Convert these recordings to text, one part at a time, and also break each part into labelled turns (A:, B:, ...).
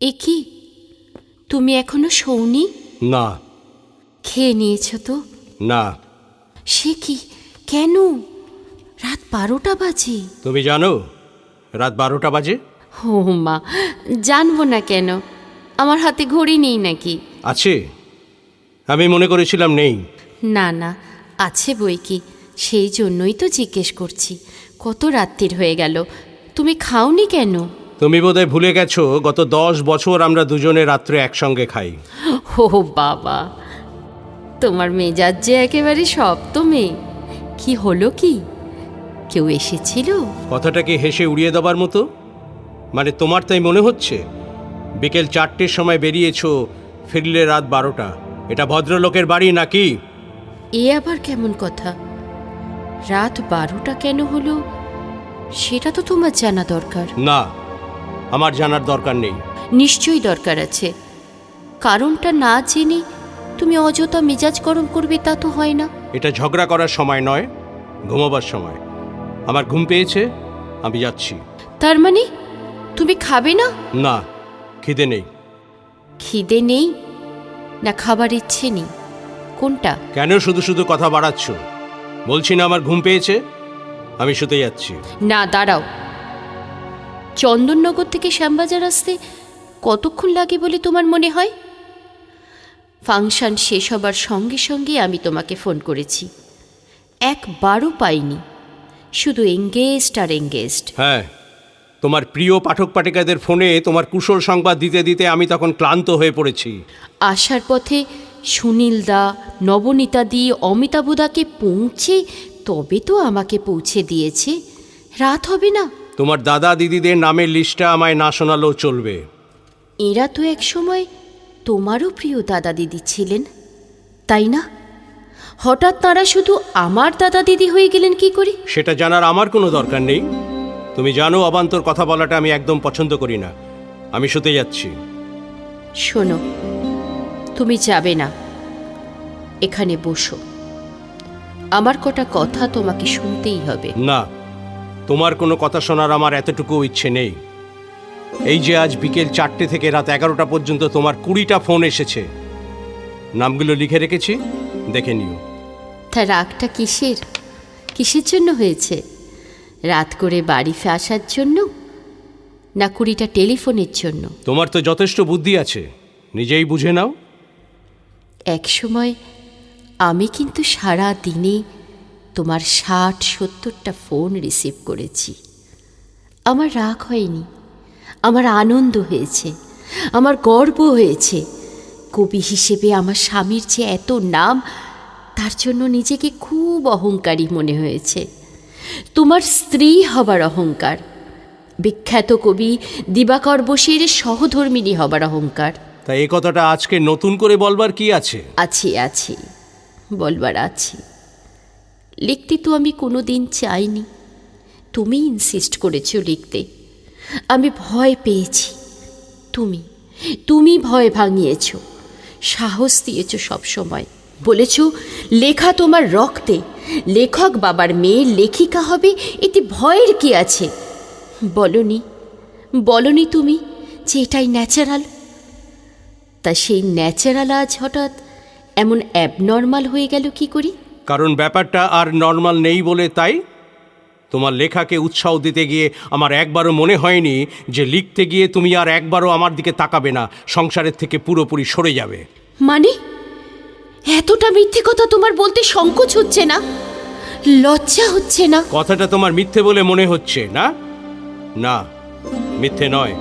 A: এ কি? তুমি এখনও শোনি
B: না।
A: খেয়ে নিয়েছ তো?
B: না।
A: সে কি? কেন? রাত বারোটা বাজে।
B: তুমি জানো রাত বারোটা বাজে?
A: ও মা জানব না কেন? আমার হাতে ঘড়ি নেই নাকি?
B: আছে। আমি মনে করেছিলাম নেই।
A: না না আছে বই কি? সেই জন্যই তো জিজ্ঞেস করছি। কত রাত্রির হয়ে গেল? তুমি খাওনি কেন?
B: তুমি বোধহয় ভুলে গেছো গত দশ বছর আমরা দুজনে রাত্রে একসঙ্গে খাই।
A: ও বাবা তোমার মেজাজ যে একেবারে সপ্তমে কি হলো কি? কেউ এসেছিল?
B: কথাটা কি হেসে উড়িয়ে দেবার মতো? মানে তোমার তাই মনে হচ্ছে? বিকেল চারটের সময় বেরিয়েছো ফিরলে রাত বারোটা। এটা ভদ্রলোকের বাড়ি নাকি?
A: এ আবার কেমন কথা? রাত বারোটা কেন হলো? সেটা তো তোমার জানা দরকার।
B: না আমার জানার দরকার নেই।
A: নিশ্চয়ই দরকার আছে। কারণটা না জেনে তুমি অযথা মেজাজ গরম করবে তা তো হয় না।
B: এটা ঝগড়া করার সময় নয় ঘুমোবার সময়। আমার ঘুম পেয়েছে আমি যাচ্ছি।
A: তার মানে তুমি খাবে না?
B: না খিদে নেই।
A: খিদে নেই? না খাবার ইচ্ছে নেই। কোনটা?
B: কেন শুধু শুধু কথা বাড়াচ্ছ? বলছি না আমার ঘুম পেয়েছে আমি শুতে যাচ্ছি।
A: না দাঁড়াও। চন্দননগর থেকে শ্যামবাজার আসতে কতক্ষণ লাগে বলে তোমার মনে হয়? ফাংশন শেষ হবার সঙ্গে সঙ্গে আমি তোমাকে ফোন করেছি। একবারও পাইনি। শুধু এঙ্গেজড আর এঙ্গেজড
B: হ্যাঁ তোমার প্রিয় পাঠক পাঠিকাদের ফোনে তোমার কুশল সংবাদ দিতে দিতে আমি তখন ক্লান্ত হয়ে পড়েছি।
A: আসার পথে সুনীল দা সুনীলদা নবনীতাদি অমিতাভদাকে পৌঁছে তবে তো আমাকে পৌঁছে দিয়েছে। রাত হবে না।
B: তোমার দাদা দিদিদের নামের লিস্টটা আমায় না শোনালেও চলবে।
A: এরা তো এক সময় তোমারও প্রিয় দাদা দিদি ছিলেন তাই না? হঠাৎ তারা শুধু আমার দাদা দিদি হয়ে গেলেন কি করে?
B: সেটা জানার আমার কোনো দরকার নেই। তুমি জানো অবান্তর কথা বলাটা আমি একদম পছন্দ করি না। আমি শুতে যাচ্ছি।
A: শোনো তুমি যাবে না। এখানে বসো। আমার কটা কথা তোমাকে শুনতেই হবে।
B: না তোমার কোনো কথা শোনার আমার এতটুকু ইচ্ছে নেই। এই যে আজ বিকেল চারটে থেকে রাত এগারোটা পর্যন্ত তোমার কুড়িটা ফোন এসেছে। নামগুলো লিখে রেখেছি দেখে নিও।
A: তা রাগটা কিসের? কিসের জন্য হয়েছে? রাত করে বাড়ি আসার জন্য? না কুড়িটা টেলিফোনের জন্য?
B: তোমার তো যথেষ্ট বুদ্ধি আছে। নিজেই বুঝে নাও।
A: এক সময় আমি কিন্তু সারা দিনে তোমার ষাট সত্তরটা ফোন রিসিভ করেছি। আমার রাগ হয়নি। আমার আনন্দ হয়েছে। আমার গর্ব হয়েছে। কবি হিসেবে আমার স্বামীর যে এত নাম তার জন্য নিজেকে খুব অহংকারী মনে হয়েছে। তোমার স্ত্রী হবার অহংকার। বিখ্যাত কবি দিবাকর বসির সহধর্মিনী হবার অহংকার।
B: তা এ কথাটা আজকে নতুন করে বলবার কি আছে?
A: আছি আছি। বলবার আছি। লিখতে তো আমি কোনো দিন চাইনি। তুমি ইনসিস্ট করেছ লিখতে। আমি ভয় পেয়েছি। তুমি তুমি ভয় ভাঙিয়েছ। সাহস দিয়েছ সবসময়। বলেছ, লেখা তোমার রক্তে। লেখক বাবার মেয়ে লেখিকা হবে, এতে ভয়ের কি আছে? বলনি। বলনি তুমি যে এটাই ন্যাচারাল তা সেই ন্যাচারাল আজ হঠাৎ এমন অ্যাবনর্মাল হয়ে গেল কি করি?
B: কারণ ব্যাপারটা আর নর্মাল নেই বলে তাই তোমার লেখাকে উৎসাহ দিতে গিয়ে আমার একবারও মনে হয়নি যে লিখতে গিয়ে তুমি আর একবারও আমার দিকে তাকাবে না সংসারের থেকে পুরোপুরি সরে যাবে।
A: মানে? এতটা মিথ্যে কথা তোমার বলতে সংকোচ হচ্ছে না? লজ্জা হচ্ছে না?
B: কথাটা তোমার মিথ্যে বলে মনে হচ্ছে না? না মিথ্যে নয়।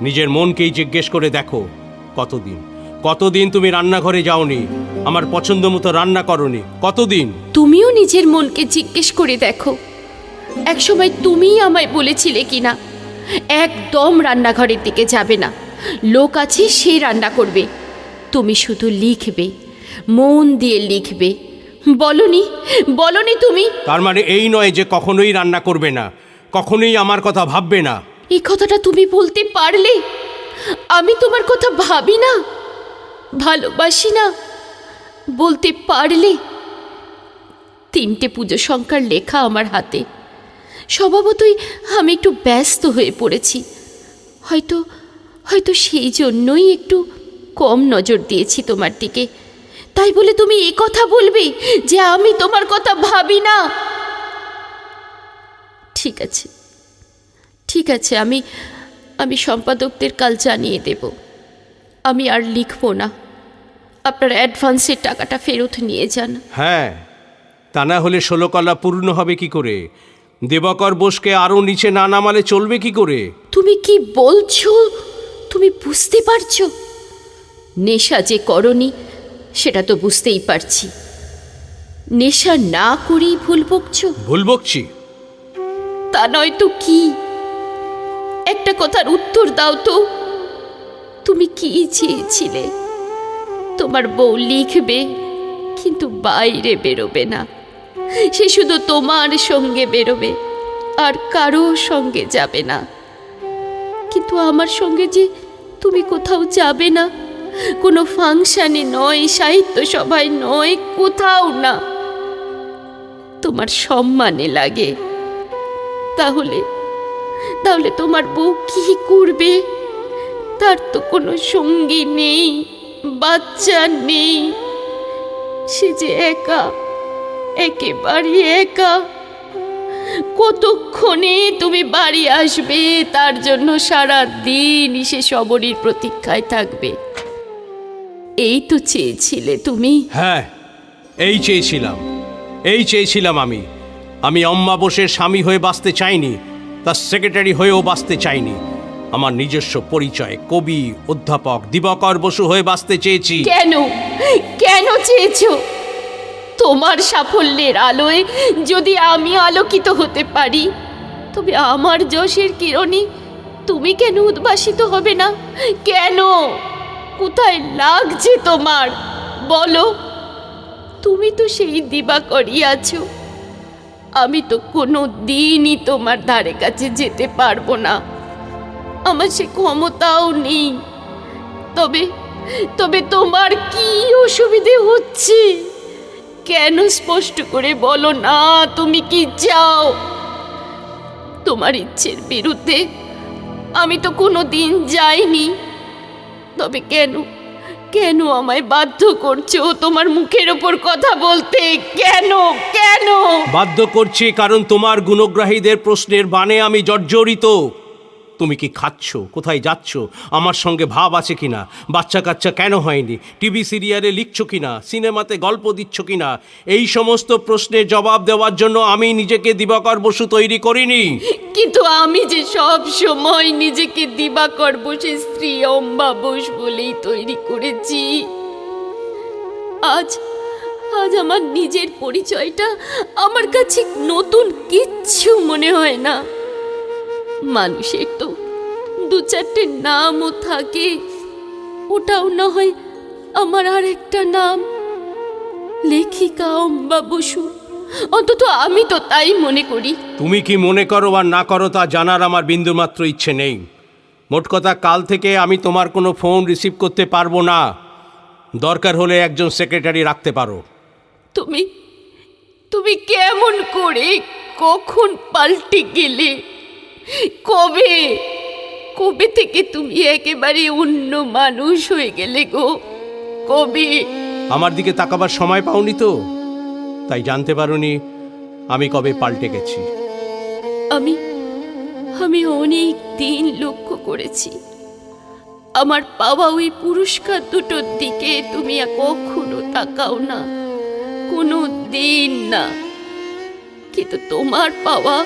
B: নিজের মনকেই জিজ্ঞেস করে দেখো কতদিন। কতদিন তুমি রান্নাঘরে যাওনি? আমার পছন্দ মতো রান্না করনি। কতদিন?
A: তুমিও নিজের মনকে জিজ্ঞেস করে দেখো। একসময় তুমিই আমায় বলেছিলে কিনা একদম রান্নাঘরের দিকে যাবে না। লোক আছে সে রান্না করবে। তুমি শুধু লিখবে মন দিয়ে লিখবে। বলনি বলনি তুমি।
B: তার মানে এই নয় যে কখনোই রান্না করবে না কখনোই আমার কথা ভাববে না।
A: এই কথাটা তুমি বলতে পারলে? আমি তোমার কথা ভাবি না? ভালোবাসি না, বলতে পারলে। তিনটে পুজো সংখ্যার লেখা আমার হাতে। স্বভাবতই আমি একটু ব্যস্ত হয়ে পড়েছি। হয়তো হয়তো সেই জন্যই একটু কম নজর দিয়েছি তোমার দিকে। তাই বলে তুমি এ কথা বলবে যে আমি তোমার কথা ভাবি না? ঠিক আছে ঠিক আছে, আমি আমি সম্পাদকদের কাল জানিয়ে দেব। আমি আর লিখব না। আপনার অ্যাডভান্সের টাকাটা ফেরত নিয়ে যান।
B: হ্যাঁ তা না হলে ষোলো কলা পূর্ণ হবে কি করে? দেবকর বোসকে আরও নিচে না নামালে চলবে কি করে?
A: তুমি কি বলছো? তুমি বুঝতে পারছ? নেশা যে করনি সেটা তো বুঝতেই পারছি। নেশা না করেই ভুল বকছো?
B: ভুল বকছি।
A: তা নয় তো কি? একটা কথার উত্তর দাও তো। তুমি কি চেয়েছিলে? তোমার বউ লিখবে, কিন্তু বাইরে বেরোবে না। সে শুধু তোমার সঙ্গে বেরোবে, আর কারও সঙ্গে যাবে না। কিন্তু আমার সঙ্গে যে তুমি কোথাও যাবে না, কোনো ফাংশানে নয়, সাহিত্য সভায় নয়, কোথাও না। তোমার সম্মানে লাগে। তাহলে তাহলে তোমার বউ কি করবে? তার তো কোনো সঙ্গী নেই, বাচ্চা নেই। সে যে একা, একেবারে একা। কতক্ষণে তুমি বাড়ি আসবে? তার জন্য সারা দিন সে সবরীর প্রতীক্ষায় থাকবে। এই তো চেয়েছিলে তুমি।
B: হ্যাঁ এই চেয়েছিলাম এই চেয়েছিলাম আমি। আমি অম্মা বোসের স্বামী হয়ে বাঁচতে চাইনি, তার সেক্রেটারি হয়েও বাঁচতে চাইনি। আমার নিজস্ব পরিচয়, কবি, অধ্যাপক দিবাকর বসু হয়ে বাঁচতে চেয়েছি।
A: কেন? কেন চেয়েছো? তোমার সাফল্যের আলোয় যদি আমি আলোকিত হতে পারি, তবে আমার যশের কিরণী তুমি কেন উদ্ভাসিত হবে না? কেন? কোথায় লাগছে তোমার? বলো। তুমি তো সেই দিবাকরই আছো। আমি তো কোনো দিনই তোমার ধারে কাছে যেতে পারব না। আমার সে ক্ষমতাও নেই। তবে তবে তোমার কি অসুবিধে হচ্ছে? কেন স্পষ্ট করে বলো না, তুমি কি চাও? তোমার ইচ্ছের বিরুদ্ধে আমি তো কোনো দিন যাইনি। তবে কেন কেন আমায় বাধ্য করছ তোমার মুখের ওপর কথা বলতে? কেন কেন?
B: বাধ্য করছি কারণ তোমার গুণগ্রাহীদের প্রশ্নের বানে আমি জর্জরিত। তুমি কি খাচ্ছ? কোথায় যাচ্ছ? আমার সঙ্গে ভাব আছে কি না বাচ্চা কাচ্চা কেন হয়নি? টিভি সিরিয়ালে লিখছ কি না সিনেমাতে গল্প দিচ্ছ কিনা? এই সমস্ত প্রশ্নের জবাব দেওয়ার জন্য আমি নিজেকে দিবাকর বসু তৈরি করিনি।
A: কিন্তু আমি যে সব সময় নিজেকে দিবাকর বসে, স্ত্রী অম্বা বোস বলেই তৈরি করেছি, আজ আজ আমার নিজের পরিচয়টা আমার কাছে নতুন কিচ্ছু মনে হয় না। মানুষের তো দু চারটে নামও থাকে। ওটাও না হয় আমার আর একটা নাম। লেখিকা অম্বা বসু। অন্তত আমি তো তাই মনে করি।
B: তুমি কি মনে করো আর না করো তা জানার আমার বিন্দুমাত্র ইচ্ছে নেই। মোট কথা কাল থেকে আমি তোমার কোনো ফোন রিসিভ করতে পারব না। দরকার হলে একজন সেক্রেটারি রাখতে পারো।
A: তুমি তুমি কেমন করে কখন পাল্টে গেলে? কবে কবে থেকে তুমি একেবারে অন্য মানুষ হয়ে গেলে গো। কবে।
B: আমার দিকে তাকাবার সময় পাওনি তো তাই জানতে পারোনি আমি কবে পাল্টে গেছি।
A: আমি আমি অনেক দিন লক্ষ্য করেছি। আমার পাওয়া ওই পুরস্কার দুটোর দিকে তুমি কখনো তাকাও না কোনো দিন না। কিন্তু তোমার পাওয়া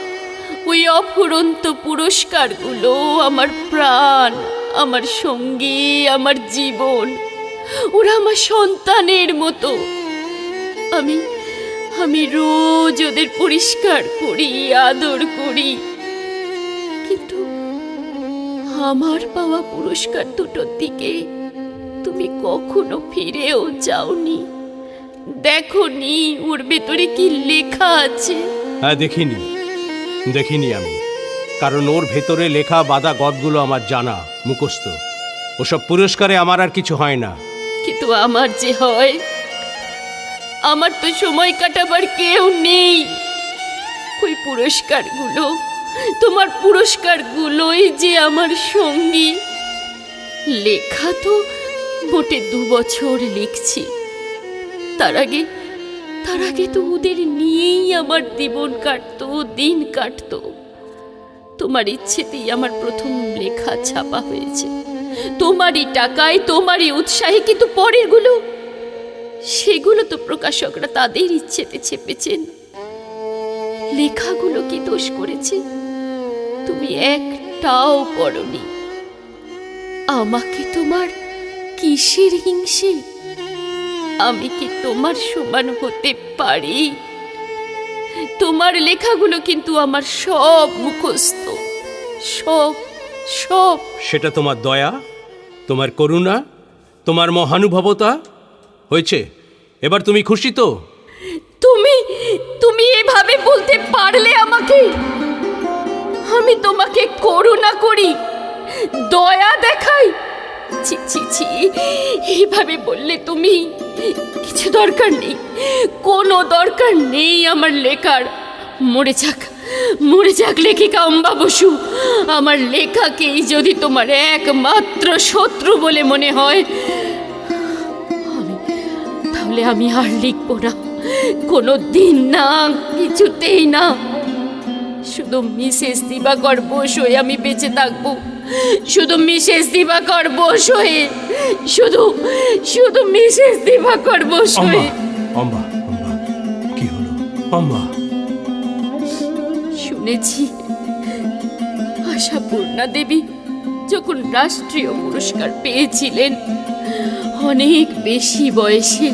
A: ওই অফুরন্ত পুরস্কারগুলো আমার প্রাণ, আমার সঙ্গী, আমার জীবন। ওরা আমার সন্তানের মতো। আমি আমি রোজ ওদের পরিষ্কার করি, আদর করি। কিন্তু আমার পাওয়া পুরস্কার দুটোর দিকে তুমি কখনো ফিরেও যাওনি। দেখো নি ওর ভেতরে কি লেখা আছে?
B: হ্যাঁ দেখিনি। দেখিনি আমি। কারণ ওর ভেতরে লেখা বাদা গদগুলো আমার জানা, মুখস্থ। ওসব পুরস্কারে আমার আর কিছু হয় না।
A: কিন্তু আমার যে হয়, আমার তো সময় কাটাবার কেউ নেই। ওই পুরস্কারগুলো, তোমার পুরস্কারগুলোই যে আমার সঙ্গী। লেখা তো মোটে দু বছর লিখছি। তার আগে তার আগে তো ওদের নিয়েই আমার জীবন কাটতো, দিন কাটতো। তোমার ইচ্ছেতেই আমার প্রথম লেখা ছাপা হয়েছে। তোমারই টাকায়, তোমারই উৎসাহে কিন্তু পরেরগুলো। সেগুলো তো প্রকাশকরা তাদের ইচ্ছেতে ছেপেছেন। লেখাগুলো কি দোষ করেছে? তুমি একটাও পড়নি। আমাকে তোমার কিসের হিংসে? আমি কি তোমার সমান হতে পারি? তোমার লেখাগুলো কিন্তু আমার সব মুখস্থ। সব সব।
B: সেটা তোমার দয়া তোমার করুণা তোমার মহানুভবতা হয়েছে। এবার তুমি খুশি তো?
A: তুমি তুমি এভাবে বলতে পারলে আমাকে? আমি তোমাকে করুণা করি। দয়া দেখাই ছি ছি ছি। এইভাবে বললে তুমি কিছু দরকার নেই। কোনো দরকার নেই আমার লেখার। মরে যাক মরে যাক লেখিকা অম্বা বসু। আমার লেখাকেই যদি তোমার একমাত্র শত্রু বলে মনে হয় তাহলে আমি আর লিখব না। কোনো দিন না, কিছুতেই না। শুধু মিসেস দিবাকর বোস আমি বেঁচে থাকব। শুধু মিসেস দিবাকর বোস হয়ে শুধু শুধু মিসেস দিবাকর বোস হয়ে।
B: অম্বা অম্বা কি হলো? অম্বা
A: শুনেছি আশাপূর্ণা দেবী যখন রাষ্ট্রীয় পুরস্কার পেয়েছিলেন অনেক বেশি বয়সে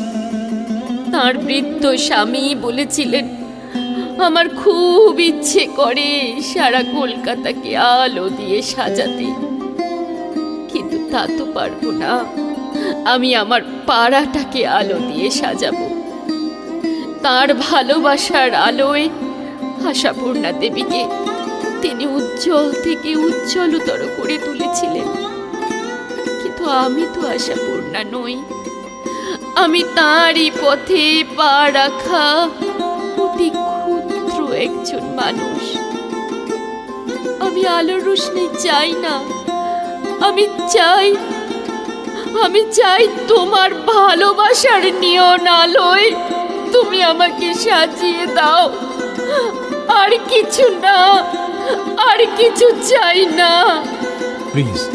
A: তার বৃদ্ধ স্বামী বলেছিলেন আমার খুব ইচ্ছে করে সারা কলকাতাকে আলো দিয়ে সাজাতে। কিন্তু তা তো পারব না। আমি আমার পাড়াটাকে আলো দিয়ে সাজাবো। তার ভালোবাসার আলোয় আশাপূর্ণা দেবীকে তিনি উজ্জ্বল থেকে উজ্জ্বলতর করে তুলেছিলেন। কিন্তু আমি তো আশাপূর্ণা নই। আমি তাঁরই পথে পা রাখা অতি একজন মানুষ। আমি আলোর রোশনি চাই না। আমি চাই আমি চাই তোমার ভালোবাসার নিয়ন আলোয় তুমি আমাকে সাজিয়ে দাও। আর কিছু না, আর কিছু চাই না।
B: প্লিজ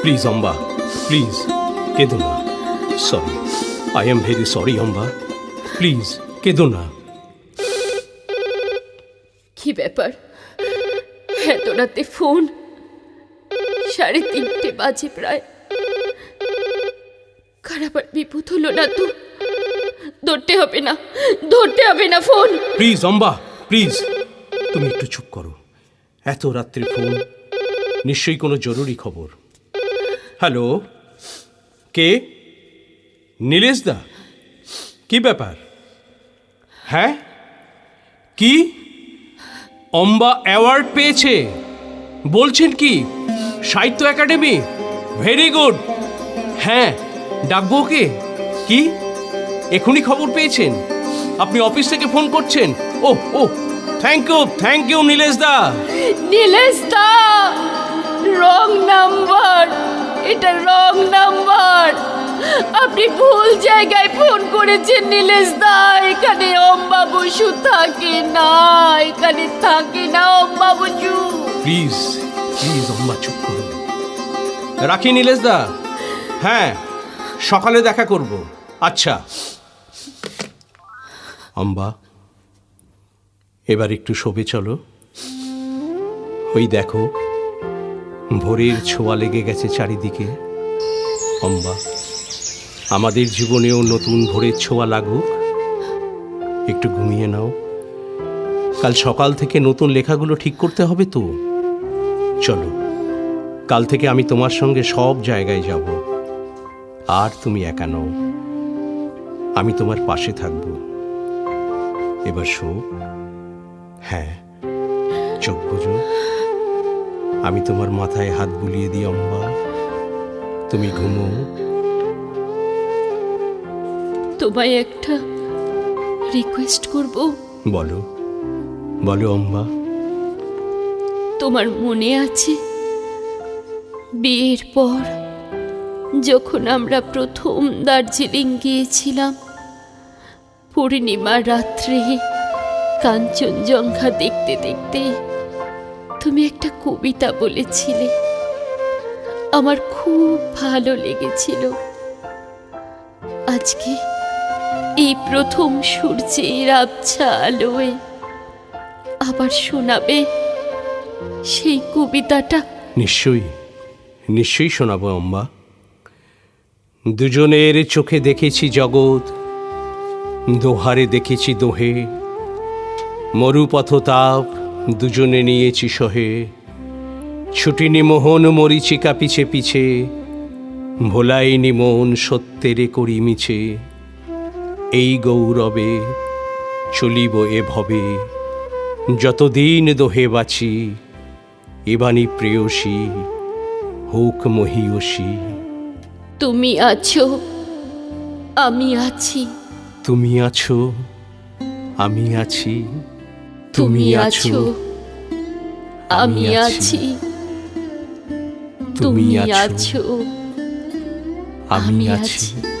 B: প্লিজ অম্বা, প্লিজ, কেঁদো না। Sorry, I am very sorry Amba. Please, কেঁদো না।
A: কি ব্যাপার? এত রাতে ফোন? সাড়ে তিনটে বাজে প্রায়। খারাপ আর বিপদ হলো না তো? ধরতে হবে না, ধরতে হবে না ফোন।
B: Please, Amba, please. তুমি একটু চুপ করো। এত রাত্রে ফোন, নিশ্চয়ই কোনো জরুরি খবর। হ্যালো? কে? নীলেশ দা? কি ব্যাপার? হ্যাঁ? কি? অম্বা অ্যাওয়ার্ড পেয়েছে। বলছেন কি, সাহিত্য একাডেমি? ভেরি গুড হ্যাঁ ডাকবো ওকে। কি? এখনই খবর পেয়েছেন? আপনি অফিস থেকে ফোন করছেন? ও ও thank you thank you Nilesh দা।
A: নীলেশ দা, রং নাম্বার, এটা রং নাম্বার। আপনি ভুল জায়গায় ফোন করেছেন, নীলেশ দা। এখানে অম্বা বসু থাকে না, এখানে থাকে না অম্বা বসু
B: প্লিজ প্লিজ অম্বা, চুপ করুন। রাখি, নীলেশ দা। হ্যাঁ সকালে দেখা করব। আচ্ছা। অম্বা, এবার একটু শোবে চলো। ওই দেখো, ভোরের ছোঁয়া লেগে গেছে চারিদিকে। অম্বা আমাদের জীবনেও নতুন ভোরের ছোঁয়া লাগুক। একটু ঘুমিয়ে নাও। কাল সকাল থেকে নতুন লেখাগুলো ঠিক করতে হবে তো। চলো, কাল থেকে আমি তোমার সঙ্গে সব জায়গায় যাব। আর তুমি একা নও। আমি তোমার পাশে থাকব। এবার শো। হ্যাঁ চোখ বুঝো আমি তোমার মাথায় হাত বুলিয়ে দিই, অম্বা। তুমি ঘুমো।
A: তোমায় একটা রিকোয়েস্ট করব।
B: বলো। বলো অম্বা।
A: তোমার মনে আছে বিয়ের পর যখন আমরা প্রথম দার্জিলিং গিয়েছিলাম পূর্ণিমা রাত্রে কাঞ্চনজঙ্ঘা দেখতে দেখতে তুমি একটা কবিতা বলেছিলে। আমার খুব ভালো লেগেছিল। আজকে এই প্রথম সূর্যের আবছা আলোয় আবার শোনাবে সেই কবিতাটা।
B: নিশ্চয়ই নিশ্চয়ই শোনাবো অম্বা দুজনের চোখে দেখেছি জগৎ, দোহারে দেখেছি দোহে। মরুপথ তাপ দুজনে নিয়েছি সহে। ছুটিনি মোহন মরিচিকা পিছে পিছে, ভোলাইনি মন সত্যেরে করি মিছে। এই গৌরবে চলিব এ ভবে। যতদিন দোহে বাঁচি এবানি প্রেয়সী হোক মহিয়সী।
A: তুমি আছো আমি আছি।
B: তুমি আছো আমি আছি।
A: তুমি আছো আমি আছি। তুমি আছো
B: আমি
A: আছি।